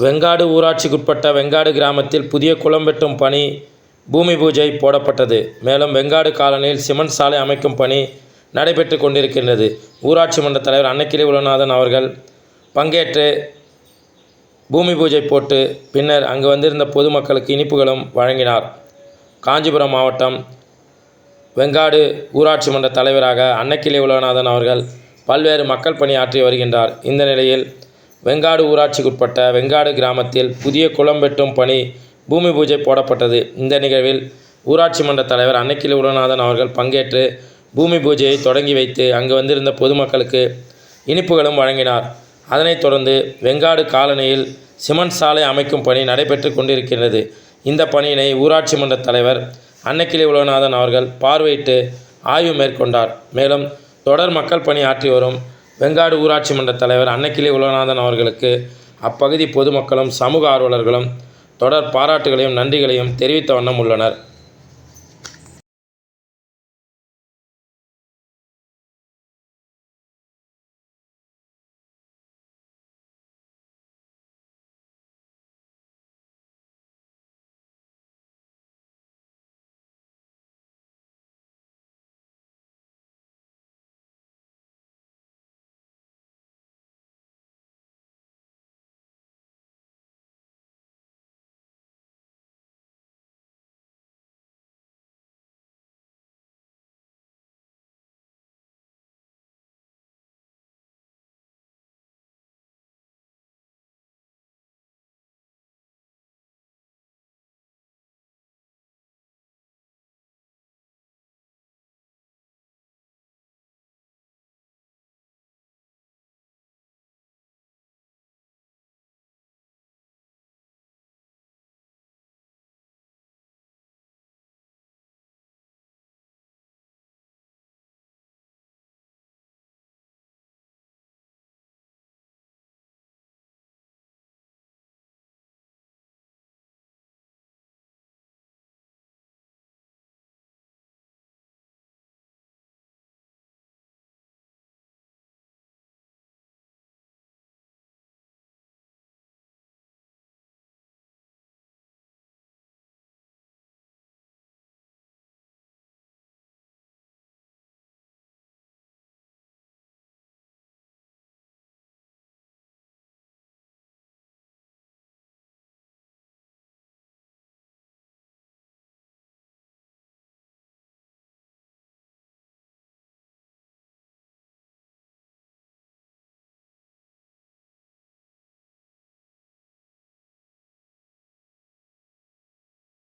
வெங்காடு ஊராட்சிக்குட்பட்ட வெங்காடு கிராமத்தில் புதிய குளம் வெட்டும் பணி பூமி பூஜை போடப்பட்டது. மேலும் வெங்காடு காலனியில் சிமெண்ட் சாலை அமைக்கும் பணி நடைபெற்று கொண்டிருக்கின்றது. ஊராட்சி மன்ற தலைவர் அன்னக்கிளி உலகநாதன் அவர்கள் பங்கேற்று பூமி பூஜை போட்டு பின்னர் அங்கு வந்திருந்த பொதுமக்களுக்கு இனிப்புகளும் வழங்கினார். காஞ்சிபுரம் மாவட்டம் வெங்காடு ஊராட்சி மன்ற தலைவராக அன்னக்கிளி உலகநாதன் அவர்கள் பல்வேறு மக்கள் பணி ஆற்றி வருகின்றார். இந்த நிலையில் வெங்காடு ஊராட்சிக்குட்பட்ட வெங்காடு கிராமத்தில் புதிய குளம் வெட்டும் பணி பூமி பூஜை போடப்பட்டது. இந்த நிகழ்வில் ஊராட்சி மன்ற தலைவர் அன்னக்கிளி உலகநாதன் அவர்கள் பங்கேற்று பூமி பூஜையை தொடங்கி வைத்து அங்கு வந்திருந்த பொதுமக்களுக்கு இனிப்புகளும் வழங்கினார். அதனைத் தொடர்ந்து வெங்காடு காலனியில் சிமெண்ட் சாலை அமைக்கும் பணி நடைபெற்று கொண்டிருக்கின்றது. இந்த பணியினை ஊராட்சி மன்ற தலைவர் அன்னக்கிளி உலகநாதன் அவர்கள் பார்வையிட்டு ஆய்வு மேற்கொண்டார். மேலும் தொடர் மக்கள் பணி ஆற்றி வரும் வெங்காடு ஊராட்சி மன்ற தலைவர் அன்னக்கிளி உலகநாதன் அவர்களுக்கு அப்பகுதி பொதுமக்களும் சமூக ஆர்வலர்களும் தொடர் பாராட்டுகளையும் நன்றிகளையும் தெரிவித்த வண்ணம் உள்ளனர்.